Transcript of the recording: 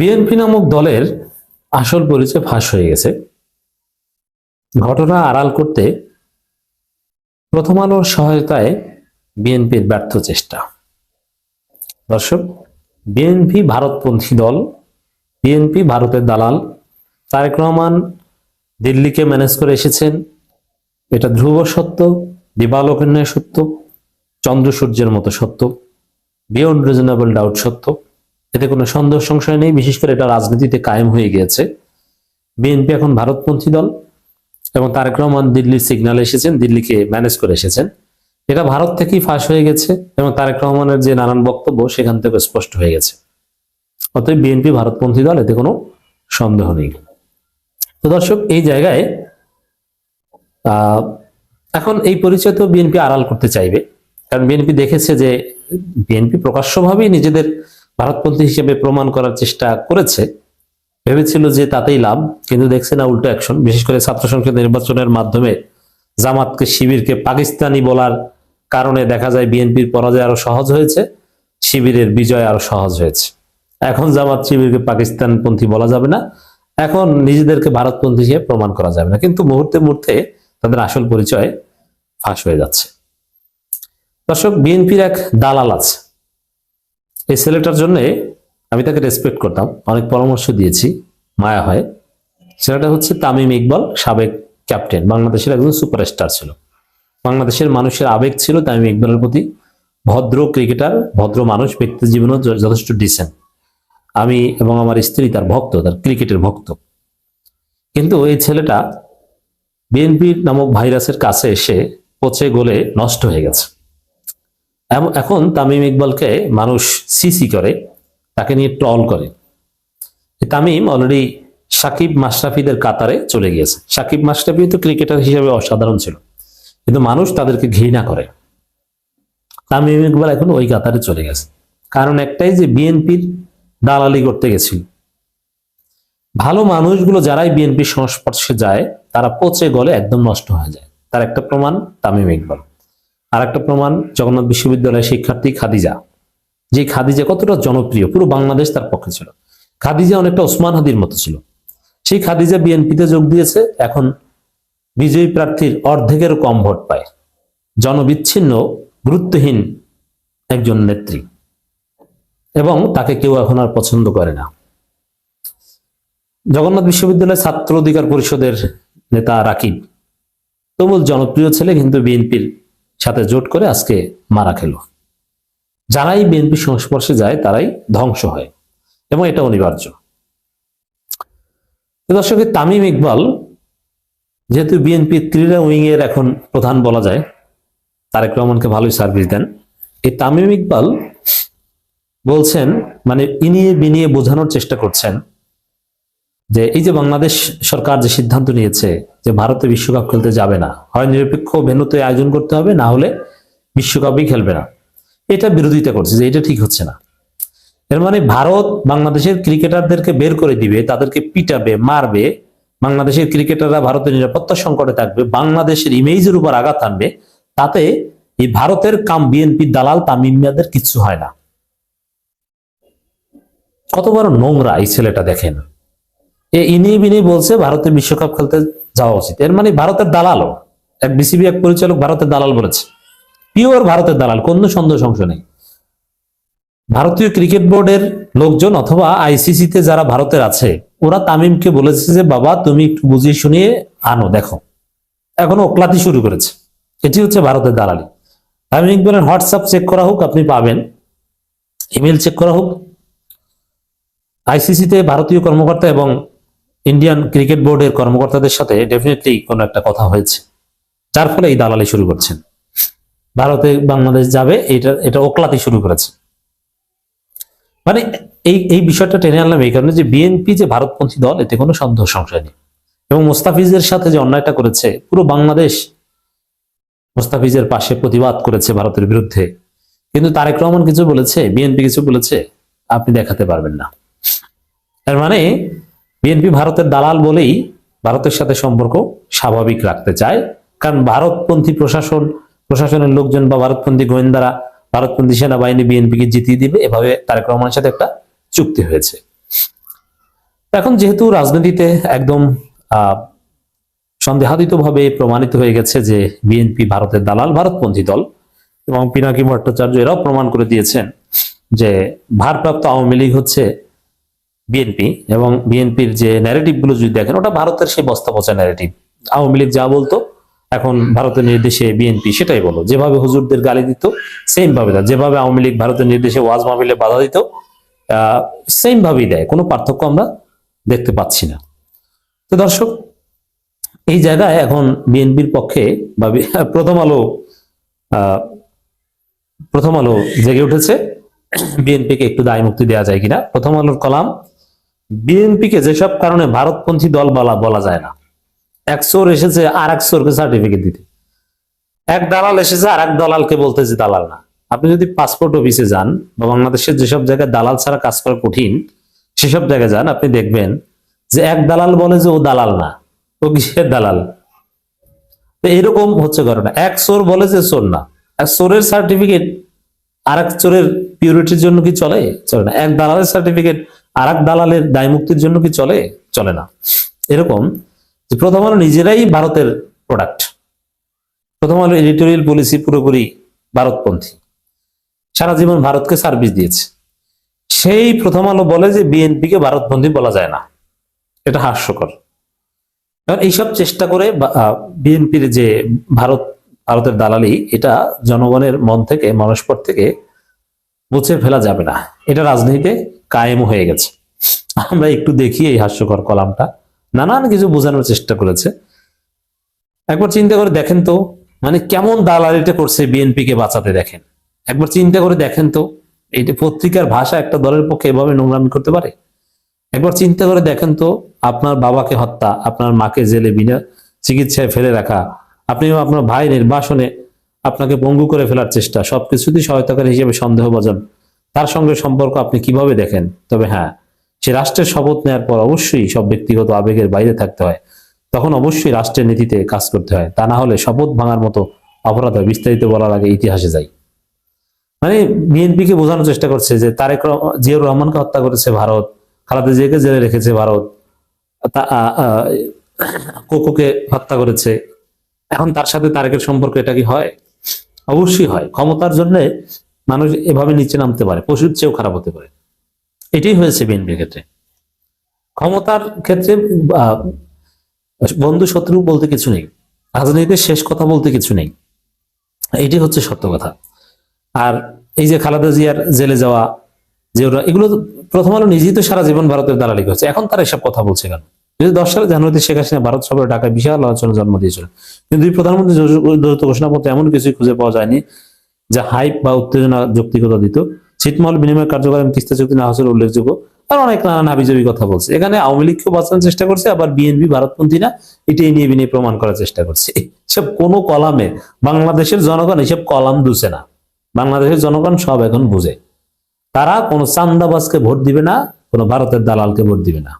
BNP নামক দলের আসল পরিচয় ফাঁস হয়ে গেছে। ঘটনা আড়াল করতে প্রথম আলোর সহায়তায় বিএনপির ব্যর্থ চেষ্টা। দর্শক, বিএনপি ভারতপন্থী দল, বিএনপি ভারতের দালাল তারেক রহমান দিল্লিকে ম্যানেজ করে এসেছেন। এটা ধ্রুব সত্য দিবালোকন্যায় সত্য চন্দ্র সূর্যের মতো সত্য, বিয়ন্ড রিজনেবল ডাউট সত্য। এতে কোনো সন্দেহ, সংশয় নেই। বিশেষ করে এটা রাজনীতিতে কায়েম হয়ে গিয়েছে। বিএনপি এখন ভারতপন্থী দল এবং তারেক রহমান দিল্লির সিগন্যালে এসেছেন, দিল্লিকে ম্যানেজ করে এসেছেন। এটা ভারত থেকেই ফাঁস হয়ে গেছে এবং তারেক রহমানের যে নানান বক্তব্য সেখান থেকে স্পষ্ট হয়ে গেছে। অতএব বিএনপি ভারতপন্থী দল, এতে কোনো সন্দেহ নেই। তো দর্শক, এই জায়গায় এখন এই পরিচয় তো বিএনপি আড়াল করতে চাইবে। কারণ বিএনপি দেখেছে যে বিএনপি প্রকাশ্যভাবেই নিজেদের ভারতপন্থী হিসেবে প্রমাণ করার চেষ্টা করেছে। ভেবেছিল যে তাতেই লাভ, কিন্তু দেখছে না উল্টো অ্যাকশন বিশেষ করে ছাত্র সংসদ নির্বাচনের মাধ্যমে জামাতকে, শিবিরকে পাকিস্তানি বলার কারণে দেখা যায় বিএনপির পরাজয় আরও সহজ হয়েছে, শিবিরের বিজয় আরও সহজ হয়েছে। এখন জামাত, শিবিরকে পাকিস্তানপন্থী বলা যাবে না। এখন নিজেদেরকে ভারতপন্থী হিসেবে প্রমাণ করা যাবে না। কিন্তু মুহূর্তে মুহূর্তে তাদের আসল পরিচয় ফাঁস হয়ে যাচ্ছে। দর্শক, বিএনপির এক দালাল আছে। এই ছেলেটার জন্য আমি তাকে রেসপেক্ট করতাম। অনেক পরামর্শ দিয়েছি। মায়া হয়। ছেলেটা হচ্ছে তামিম ইকবাল, সাবেক ক্যাপ্টেন বাংলাদেশের একজন সুপারস্টার ছিল। বাংলাদেশের মানুষের আবেগ ছিল তামিম ইকবালের প্রতি। ভদ্র ক্রিকেটার ভদ্র মানুষ, ব্যক্তি জীবনও যথেষ্ট ডিসেন্ট আমি এবং আমার স্ত্রী তার ভক্ত, তার ক্রিকেটের ভক্ত। কিন্তু এই ছেলেটা বিএনপি নামক ভাইরাসের কাছে এসে পচে গলে নষ্ট হয়ে গেছে। এখন তামিম ইকবালকে মানুষ সিসি করে, তাকে নিয়ে ট্রল করে। তামিম অলরেডি সাকিব মাশরাফিদের কাতারে চলে গিয়েছে। সাকিব মাশরাফি তো ক্রিকেটার হিসেবে অসাধারণ ছিল, কিন্তু মানুষ তাদেরকে ঘৃণা করে। তামিম ইকবাল এখন ওই কাতারে চলে গেছে। কারণ একটাই যে বিএনপির দালালি করতে গেছিল। ভালো মানুষগুলো যারাই বিএনপির সংস্পর্শে যায়, তারা পচে গলে একদম নষ্ট হয়ে যায়। তার একটা প্রমাণ তামিম ইকবাল। আর একটা প্রমাণ, জগন্নাথ বিশ্ববিদ্যালয়ের শিক্ষার্থী খাদিজা। যে খাদিজা কতটা জনপ্রিয়, পুরো বাংলাদেশ তার পক্ষে ছিল। খাদিজা অনেকটা ওসমান হাদির মতো ছিল। সেই খাদিজা বিএনপিতে যোগ দিয়েছে, এখন বিজয়ী প্রার্থীর অর্ধেকেরও কম ভোট পায়। জনবিচ্ছিন্ন, গুরুত্বহীন একজন নেত্রী। এবং তাকে কেউ এখন আর পছন্দ করে না। জগন্নাথ বিশ্ববিদ্যালয় ছাত্র অধিকার পরিষদের নেতা রাকিব। তুমুল জনপ্রিয় ছেলে কিন্তু বিএনপির সাথে জোট করে আজকে মারা খেল। যারাই বিএনপি সংস্পর্শে যায়, তারাই ধ্বংস হয় এবং এটা অনিবার্য। দর্শক তামিম ইকবাল, যেহেতু বিএনপি ক্রীড়া উইং এর এখন প্রধান বলা যায়, তারেক রহমানকে ভালোই সার্ভিস দেন, এই তামিম ইকবাল বলছেন মানে ইনিয়ে বিনিয়ে বোঝানোর চেষ্টা করছেন যে এই যে বাংলাদেশ সরকার যে সিদ্ধান্ত নিয়েছে যে ভারতে বিশ্বকাপ খেলতে যাবে না, হয় নিরপেক্ষ ভেন্যুতে আয়োজন করতে হবে, না হলে বিশ্বকাপই খেলবে না। এটা বিরোধিতা করছে যে এটা ঠিক হচ্ছে না। এর মানে ভারত বাংলাদেশের ক্রিকেটারদেরকে বের করে দিবে, তাদেরকে পিটাবে, মারবে, বাংলাদেশের ক্রিকেটাররা ভারতের নিরাপত্তা সংকটে থাকবে, বাংলাদেশের ইমেজের উপর আঘাত আনবে তাতে এই ভারতের কাম বিএনপি দালাল তামিমিয়াদের কিছু হয় না। কত বড় নোংরা এই ছেলেটা দেখেন। ইনি বিনি বলছে ভারতের বিশ্বকাপ খেলতে যাওয়া উচিত। এর মানে ভারতের দালালও। এক বিসিবি এক পরিচালক ভারতের দালাল বলেছে। পিওর ভারতের দালাল, কোনো সন্দেহ সংশয় নেই। ভারতীয় ক্রিকেট বোর্ডের লোকজন অথবা আইসিসি তে যারা ভারতের আছে, ওরা তামিমকে বলেছে যে, বাবা, তুমি একটু বুঝিয়ে শুনিয়ে আনো, দেখো। এখনও ওকলাতি শুরু করেছে। এটি হচ্ছে ভারতের দালালি। তামিম ইকবালের হোয়াটসঅ্যাপ চেক করা হোক, আপনি পাবেন। ইমেল চেক করা হোক। আইসিসিতে ভারতীয় কর্মকর্তা এবং ইন্ডিয়ান ক্রিকেট বোর্ডের কর্মকর্তাদের সাথে ডেফিনেটলি কোনো একটা কথা হয়েছে। যার ফলে এই দালালি শুরু করছেন। ভারতে বাংলাদেশ যাবে এটা এটা ওকলাতি শুরু করেছে। মানে এই এই বিষয়টা টেনে আনলাম এই কারণে যে বিএনপি যে ভারতপন্থী দল, এতে কোনো সন্দেহ, সংশয় নেই। এবং মোস্তাফিজের সাথে যে অন্যায়টা করেছে, পুরো বাংলাদেশ মোস্তাফিজের পাশে প্রতিবাদ করেছে ভারতের বিরুদ্ধে। কিন্তু তারেক রহমান কিছু বলেছে বিএনপি কিছু বলেছে, আপনি দেখাতে পারবেন না। তার মানে বিএনপি ভারতের দালাল বলেই ভারতের সাথে সম্পর্ক স্বাভাবিক রাখতে চায়। কারণ ভারতপন্থী প্রশাসন, প্রশাসনের লোকজন বা ভারতপন্থী গোয়েন্দারা ভারতপন্থী সেনাবাহিনী বিএনপিকে জিতিয়ে দিবে। এভাবে তারেক রহমানের সাথে একটা চুক্তি হয়েছে। এখন যেহেতু রাজনীতিতে একদম আহ সন্দেহাতীত ভাবে প্রমাণিত হয়ে গেছে যে বিএনপি ভারতের দালাল ভারতপন্থী দল এবং পিনাকি ভট্টাচার্য এরাও প্রমাণ করে দিয়েছেন যে ভারপ্রাপ্ত আওয়ামী লীগ হচ্ছে বিএনপি এবং বিএনপির যে ন্যারেটিভগুলো যদি দেখেন, ওটা ভারতের সেই বস্তা পচা ন্যারেটিভ আওয়ামী লীগ যা বলতো, এখন ভারতের নির্দেশে বিএনপি সেটাই বলো। যেভাবে হুজুরদের গালি দিত সেম ভাবে দেয় যেভাবে আওয়ামী লীগ ভারতের নির্দেশে ওয়াজ মাহফিলে বাধা দিত সেম ভাবেই দেয়। কোনো পার্থক্য আমরা দেখতে পাচ্ছি না। তো দর্শক, এই জায়গায় এখন বিএনপির পক্ষে বা প্রথম আলো প্রথম আলো জেগে উঠেছে। বিএনপিকে একটু দায় মুক্তি দেওয়া যায় কিনা? প্রথম আলোর কলাম বিএনপিকে যেসব কারণে ভারতপন্থী দল বলা বলা যায় না, এক চোর এসেছে আর এক চোরকে সার্টিফিকেট দিতে। এক দালাল এসেছে আর এক দালালকে বলতে যে দালাল না। আপনি যদি পাসপোর্ট অফিসে যান বা বাংলাদেশের যেসব জায়গায় দালাল ছাড়া কাজ করা কঠিন, সেসব জায়গায় যান, আপনি দেখবেন যে এক দালাল বলে যে ও দালাল না, ও কিসের দালাল? তো এরকম হচ্ছে ঘটনা। এক চোর বলে যে চোর না, এক চোরের সার্টিফিকেট আর এক চোরের পিউরিটির জন্য কি চলে? চলে না। এক দালালের সার্টিফিকেট আর এক দালালের দায় মুক্তির জন্য কি চলে? চলে না। এরকম যে প্রথম আলো নিজেরাই ভারতের প্রোডাক্ট প্রথম আলো এডিটোরিয়াল পলিসি পুরোপুরি ভারতপন্থী। সারা জীবন ভারতকে সার্ভিস দিয়েছে। সেই প্রথম আলো বলে যে বিএনপিকে ভারতপন্থী বলা যায় না। এটা হাস্যকর। কারণ এইসব চেষ্টা করে বিএনপির যে ভারত, ভারতের দালালি, এটা জনগণের মন থেকে মনস্পর থেকে মুছে ফেলা যাবে না। এটা রাজনীতিতে কায়েম হয়ে গেছে। আমরা একটু দেখি এই হাস্যকর কলামটা। নানান কিছু বোঝানোর চেষ্টা করেছে। একবার চিন্তা করে দেখেন তো মানে কেমন দালালিটা করছে বিএনপি কে বাঁচাতে দেখেন। একবার চিন্তা করে দেখেন তো এইটা পত্রিকার ভাষা একটা দলের পক্ষে এভাবে নোংরামি করতে পারে? একবার চিন্তা করে দেখেন তো, আপনার বাবাকে হত্যা, আপনার মাকে জেলে বিনা চিকিৎসায় ফেলে রাখা, আপনি আপনার ভাই নির্বাসনে আপনাকে পঙ্গু করে ফেলার চেষ্টা, সবকিছুতেই সহায়তাকারী হিসেবে সন্দেহ সন্দেহভাজন তার সঙ্গে সম্পর্ক আপনি কীভাবে দেখেন? তবে হ্যাঁ সে রাষ্ট্রের শপথ নেওয়ার পর অবশ্যই সব ব্যক্তিগত আবেগের বাইরে থাকতে হয়। তখন অবশ্যই রাষ্ট্রের নীতিতে কাজ করতে হয়। তা না হলে শপথ ভাঙার মতো অপরাধ হয় বিস্তারিত বলার আগে ইতিহাসে যাই। মানে বিএনপি কে বোঝানোর চেষ্টা করছে যে তারেক জিয়াউর রহমানকে হত্যা করেছে ভারত, খালেদা জিয়াকে জেলে রেখেছে ভারত কোকোকে হত্যা করেছে। এখন তার সাথে তারেকের সম্পর্ক এটা কি হয়? অবশ্যই হয়। ক্ষমতার জন্য মানুষ এভাবে নিচে নামতে পারে, পশুর চেয়েও খারাপ হতে পারে। এটাই হয়েছে বিএনপির ক্ষেত্রে। ক্ষমতার ক্ষেত্রে বন্ধু শত্রু বলতে কিছু নেই রাজনীতিতে শেষ কথা বলতে কিছু নেই। এটি হচ্ছে সত্য কথা। আর এই যে খালেদা জিয়ার জেলে যাওয়া, যে ওরা, এগুলো প্রথম আলো নিজেই তো সারা জীবন ভারতের দালালি করছে এখন তারা এসব কথা বলছে কেন? যদি দশ সালে জানুয়ারিতে শেখ হাসিনা ভারত সফরে ঢাকায় বিশাল আলোচনা জন্ম দিয়েছিল, কিন্তু প্রধানমন্ত্রী যৌথ ঘোষণাপত্রে এমন কিছুই খুঁজে পাওয়া যায়নি যা হাইপ বা উত্তেজনা যৌক্তিকতা দিত। ছিটমহল বিনিময় কার্যকর এবং তিস্তা চুক্তি না হওয়ার উল্লেখযোগ্য। আর অনেক নানান হাবিজাবি কথা বলছে। এখানে আওয়ামী লীগকেও বাঁচানোর চেষ্টা করছে, আবার বিএনপি, ভারতপন্থী না, এটাই নিয়ে বিনিয়ে প্রমাণ করার চেষ্টা করছে। এসব কোনো কলামে বাংলাদেশের জনগণ এসব কলাম দুছে না। বাংলাদেশের জনগণ সব এখন বুঝে। তারা কোনো চান্দাবাজকে ভোট দিবে না, কোনো ভারতের দালালকে ভোট দিবে না।